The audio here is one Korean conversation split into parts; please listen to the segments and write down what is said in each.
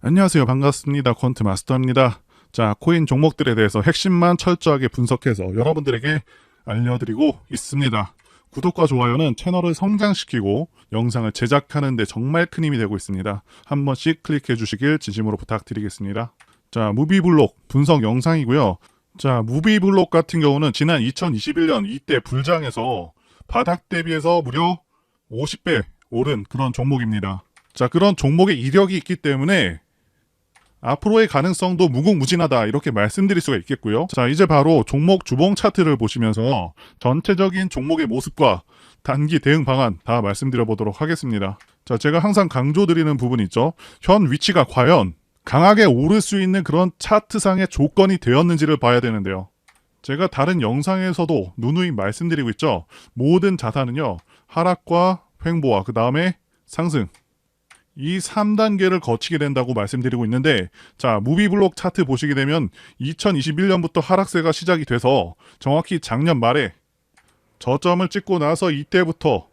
안녕하세요. 반갑습니다. 퀀트 마스터입니다. 자, 코인 종목들에 대해서 핵심만 철저하게 분석해서 여러분들에게 알려드리고 있습니다. 구독과 좋아요는 채널을 성장시키고 영상을 제작하는 데 정말 큰 힘이 되고 있습니다. 한 번씩 클릭해 주시길 진심으로 부탁드리겠습니다. 자, 무비블록 분석 영상이고요. 자, 무비블록 같은 경우는 지난 2021년 이때 불장에서 바닥 대비해서 무려 50배 오른 그런 종목입니다. 자, 그런 종목의 이력이 있기 때문에 앞으로의 가능성도 무궁무진하다 이렇게 말씀드릴 수가 있겠고요. 자, 이제 바로 종목 주봉 차트를 보시면서 전체적인 종목의 모습과 단기 대응 방안 다 말씀드려 보도록 하겠습니다. 자, 제가 항상 강조드리는 부분 있죠. 현 위치가 과연 강하게 오를 수 있는 그런 차트상의 조건이 되었는지를 봐야 되는데요. 제가 다른 영상에서도 누누이 말씀드리고 있죠. 모든 자산은요. 하락과 횡보와 그 다음에 상승 이 3단계를 거치게 된다고 말씀드리고 있는데 자 무비블록 차트 보시게 되면 2021년부터 하락세가 시작이 돼서 정확히 작년 말에 저점을 찍고 나서 이때부터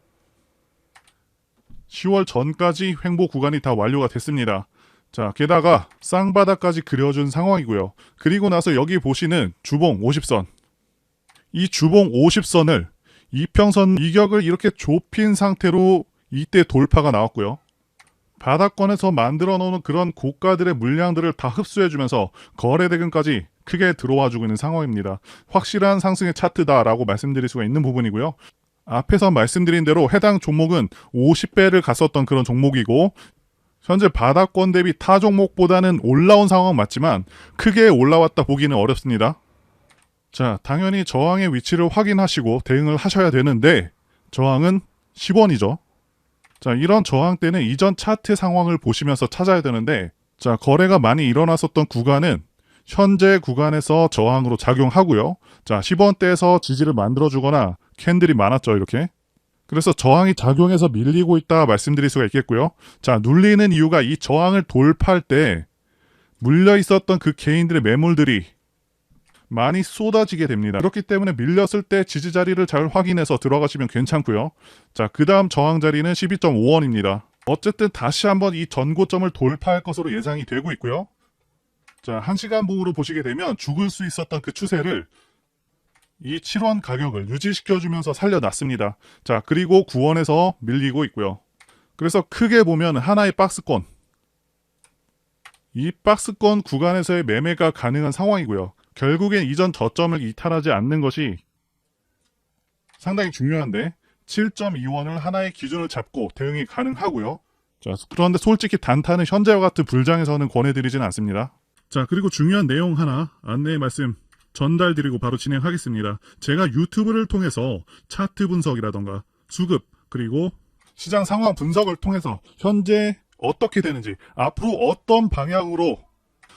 10월 전까지 횡보 구간이 다 완료가 됐습니다. 자, 게다가 쌍바닥까지 그려준 상황이고요. 그리고 나서 여기 보시는 주봉 50선. 이 주봉 50선을 이평선 이격을 이렇게 좁힌 상태로 이때 돌파가 나왔고요. 바닥권에서 만들어 놓은 그런 고가들의 물량들을 다 흡수해주면서 거래 대금까지 크게 들어와 주고 있는 상황입니다. 확실한 상승의 차트다라고 말씀드릴 수가 있는 부분이고요. 앞에서 말씀드린 대로 해당 종목은 50배를 갔었던 그런 종목이고 현재 바닥권 대비 타 종목보다는 올라온 상황 맞지만 크게 올라왔다 보기는 어렵습니다. 자, 당연히 저항의 위치를 확인하시고 대응을 하셔야 되는데 저항은 10원이죠. 자, 이런 저항 때는 이전 차트 상황을 보시면서 찾아야 되는데, 자, 거래가 많이 일어났었던 구간은 현재 구간에서 저항으로 작용하고요. 자, 10원대에서 지지를 만들어 주거나 캔들이 많았죠, 이렇게. 그래서 저항이 작용해서 밀리고 있다 말씀드릴 수가 있겠고요. 자, 눌리는 이유가 이 저항을 돌파할 때 물려 있었던 그 개인들의 매물들이 많이 쏟아지게 됩니다. 그렇기 때문에 밀렸을 때 지지 자리를 잘 확인해서 들어가시면 괜찮고요. 자, 그 다음 저항 자리는 12.5원입니다. 어쨌든 다시 한번 이 전고점을 돌파할 것으로 예상이 되고 있고요. 자, 1시간 봉으로 보시게 되면 죽을 수 있었던 그 추세를 이 7원 가격을 유지시켜주면서 살려놨습니다. 자, 그리고 9원에서 밀리고 있고요. 그래서 크게 보면 하나의 박스권. 이 박스권 구간에서의 매매가 가능한 상황이고요. 결국엔 이전 저점을 이탈하지 않는 것이 상당히 중요한데 7.2원을 하나의 기준을 잡고 대응이 가능하고요. 자, 그런데 솔직히 단타는 현재와 같은 불장에서는 권해드리진 않습니다. 자, 그리고 중요한 내용 하나 안내 말씀 전달드리고 바로 진행하겠습니다. 제가 유튜브를 통해서 차트 분석이라던가 수급 그리고 시장 상황 분석을 통해서 현재 어떻게 되는지 앞으로 어떤 방향으로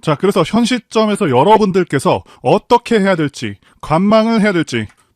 자, 그래서 현 시점에서 여러분들께서 어떻게 해야 될지, 관망을 해야 될지,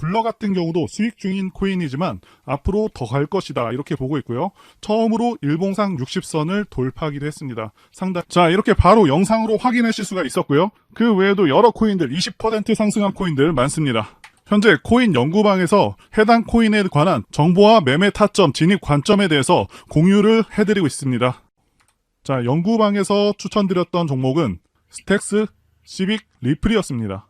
블러 같은 경우도 수익 중인 코인이지만 앞으로 더 갈 것이다. 이렇게 보고 있고요. 처음으로 일봉상 60선을 돌파하기도 했습니다. 상당, 자, 이렇게 바로 영상으로 확인하실 수가 있었고요. 그 외에도 여러 코인들, 20% 상승한 코인들 많습니다. 현재 코인 연구방에서 해당 코인에 관한 정보와 매매 타점, 진입 관점에 대해서 공유를 해드리고 있습니다. 자, 연구방에서 추천드렸던 종목은 스택스, 시빅, 리플이었습니다.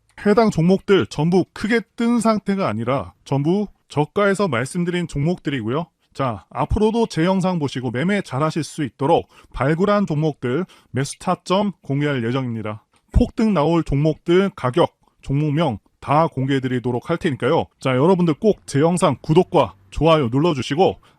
해당 종목들 전부 크게 뜬 상태가 아니라 전부 저가에서 말씀드린 종목들이고요. 자, 앞으로도 제 영상 보시고 매매 잘 하실 수 있도록 발굴한 종목들 매수 타점 공개할 예정입니다. 폭등 나올 종목들 가격, 종목명 다 공개해드리도록 할 테니까요. 자, 여러분들 꼭 제 영상 구독과 좋아요 눌러주시고